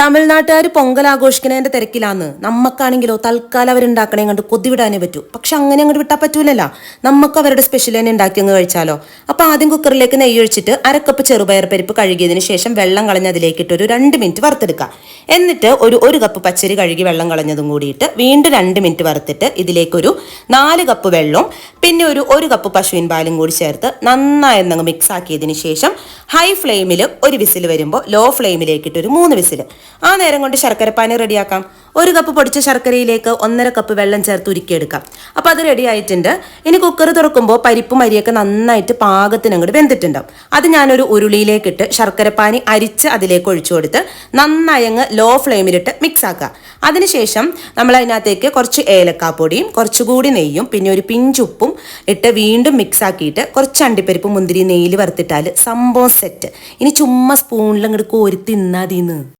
തമിഴ്നാട്ടുകാർ പൊങ്കൽ ആഘോഷിക്കുന്നതിന്റെ തിരക്കിലാന്ന് നമ്മക്കാണെങ്കിലോ തൽക്കാലം അവരുണ്ടാക്കണേ കണ്ട് കൊതിവിടാനേ പറ്റൂ. പക്ഷെ അങ്ങനെ അങ്ങോട്ട് വിട്ടാൽ പറ്റൂലല്ലോ. നമുക്ക് അവരുടെ സ്പെഷ്യൽ തന്നെ ഉണ്ടാക്കി അങ്ങ് കഴിച്ചാലോ. അപ്പൊ ആദ്യം കുക്കറിലേക്ക് നെയ്യ് ഒഴിച്ചിട്ട് അരക്കപ്പ് ചെറുപയർ പരിപ്പ് കഴുകിയതിന് ശേഷം വെള്ളം കളഞ്ഞ് അതിലേക്കിട്ട് ഒരു രണ്ട് മിനിറ്റ് വറുത്തെടുക്കുക എന്നിട്ട് ഒരു ഒരു കപ്പ് പച്ചരി കഴുകി വെള്ളം കളഞ്ഞതും കൂടിയിട്ട് വീണ്ടും രണ്ട് മിനിറ്റ് വറുത്തിട്ട് ഇതിലേക്കൊരു നാല് കപ്പ് വെള്ളവും പിന്നെ ഒരു ഒരു കപ്പ് പശുവിൻ പാലും കൂടി ചേർത്ത് നന്നായി ഒന്നങ്ങ് മിക്സ് ആക്കിയതിന് ശേഷം ഹൈ ഫ്ലെയിമിൽ ഒരു വിസിൽ വരുമ്പോൾ ലോ ഫ്ലെയിമിലേക്ക് ഇട്ട് ഒരു മൂന്ന് വിസിൽ ആ നേരം കൊണ്ട് ശർക്കരപ്പാനി റെഡിയാക്കാം. ഒരു കപ്പ് പൊടിച്ച ശർക്കരയിലേക്ക് ഒന്നര കപ്പ് വെള്ളം ചേർത്ത് ഉരുക്കിയെടുക്കാം. അപ്പോൾ അത് റെഡി ആയിട്ടുണ്ട്. ഇനി കുക്കർ തുറക്കുമ്പോൾ പരിപ്പും അരിയൊക്കെ നന്നായിട്ട് പാകത്തിന് അങ്ങോട്ട് വെന്തിട്ടുണ്ടാവും. അത് ഞാനൊരു ഉരുളിയിലേക്കിട്ട് ശർക്കരപ്പാനി അരിച്ച് അതിലേക്ക് ഒഴിച്ചു കൊടുത്ത് നന്നായി അങ്ങ് ലോ ഫ്ലെയിമിലിട്ട് മിക്സ് ആക്കുക. അതിനുശേഷം നമ്മൾ അതിനകത്തേക്ക് കുറച്ച് ഏലക്കാപ്പൊടിയും കുറച്ചുകൂടി നെയ്യും പിന്നെ ഒരു പിഞ്ചുപ്പും ഇട്ട് വീണ്ടും മിക്സ് ആക്കിയിട്ട് കുറച്ച് അണ്ടിപ്പരിപ്പ് മുന്തിരി നെയ്യിൽ വറുത്തിട്ടാൽ സംഭവം സെറ്റ് ഇനി ചുമ്മാ സ്പൂണിൽ അങ്ങോട്ട് കോരി തിന്നാതീന്ന്.